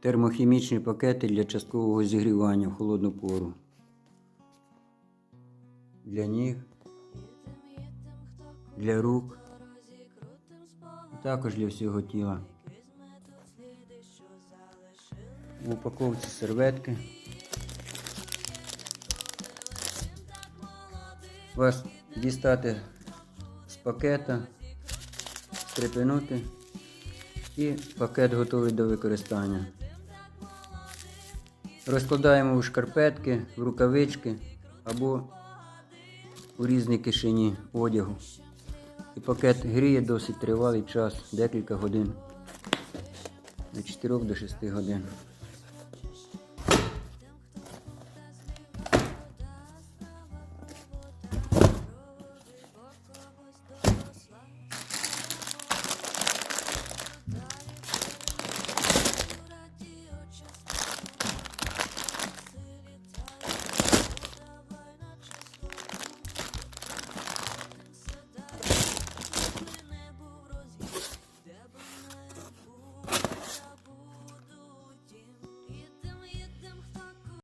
термохімічні пакети для часткового зігрівання в холодну пору. Для ніг, для рук, також для всього тіла. В упаковці серветки. Вас дістати з пакета, стрепенути і пакет готовий до використання. Розкладаємо у шкарпетки, в рукавички або у різні кишені одягу. І пакет гріє досить тривалий час, декілька годин. Від 4 до 6 годин.